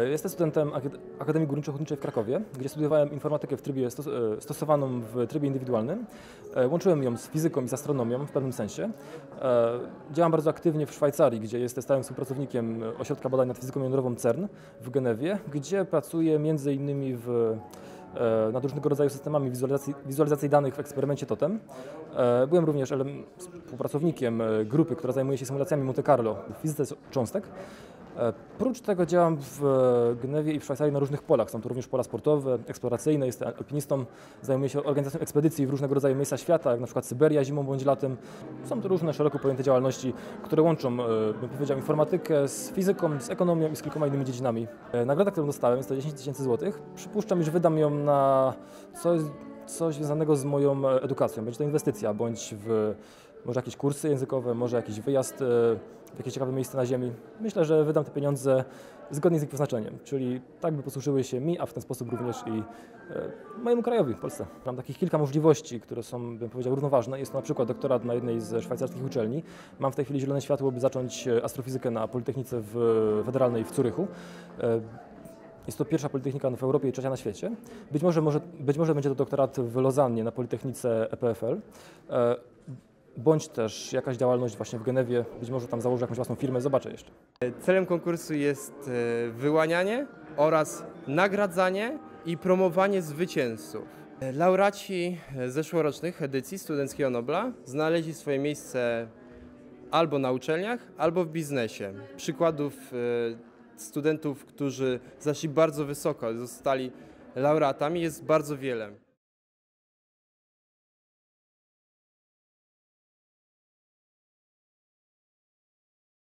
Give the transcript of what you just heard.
Jestem studentem Ak- Akademii Górniczo-Hutniczej w Krakowie, gdzie studiowałem informatykę w trybie stos- e, stosowaną w trybie indywidualnym. E, Łączyłem ją z fizyką i z astronomią w pewnym sensie. E, Działam bardzo aktywnie w Szwajcarii, gdzie jestem stałym współpracownikiem Ośrodka Badań nad Fizyką Jądrową CERN w Genewie, gdzie pracuję między innymi w e, nad różnego rodzaju systemami wizualizacji, wizualizacji danych w eksperymencie TOTEM. E, Byłem również współpracownikiem e, grupy, która zajmuje się symulacjami Monte Carlo w fizyce cząstek. E, Prócz tego działam w e, Genewie i w Szwajcarii na różnych polach. Są to również pola sportowe, eksploracyjne, jestem alpinistą, zajmuję się organizacją ekspedycji w różnego rodzaju miejsca świata, jak na przykład Syberia zimą bądź latem. Są to różne szeroko pojęte działalności, które łączą, e, bym powiedział, informatykę z fizyką, z ekonomią i z kilkoma innymi dziedzinami. Nagroda, którą dostałem, jest to 10 tysięcy złotych. Przypuszczam, iż wydam ją na coś, coś związanego z moją edukacją. Będzie to inwestycja, bądź w może jakieś kursy językowe, może jakiś wyjazd e, w jakieś ciekawe miejsce na ziemi. Myślę, że wydam te pieniądze zgodnie z ich przeznaczeniem, czyli tak by posłużyły się mi, a w ten sposób również i e, mojemu krajowi, Polsce. Mam takich kilka możliwości, które są, bym powiedział, równoważne. Jest to na przykład doktorat na jednej ze szwajcarskich uczelni. Mam w tej chwili zielone światło, by zacząć e, astrofizykę na Politechnice w, Federalnej w Zurychu. E, jest to pierwsza politechnika w Europie i trzecia na świecie. Być może, może, być może będzie to doktorat w Lozannie na Politechnice EPFL. Bądź też jakaś działalność właśnie w Genewie, być może tam założę jakąś własną firmę, zobaczę jeszcze. Celem konkursu jest e, wyłanianie oraz nagradzanie i promowanie zwycięzców. E, Laureaci e, zeszłorocznych edycji Studenckiego Nobla znaleźli swoje miejsce albo na uczelniach, albo w biznesie. Przykładów studentów, którzy zaszli bardzo wysoko, zostali laureatami jest bardzo wiele.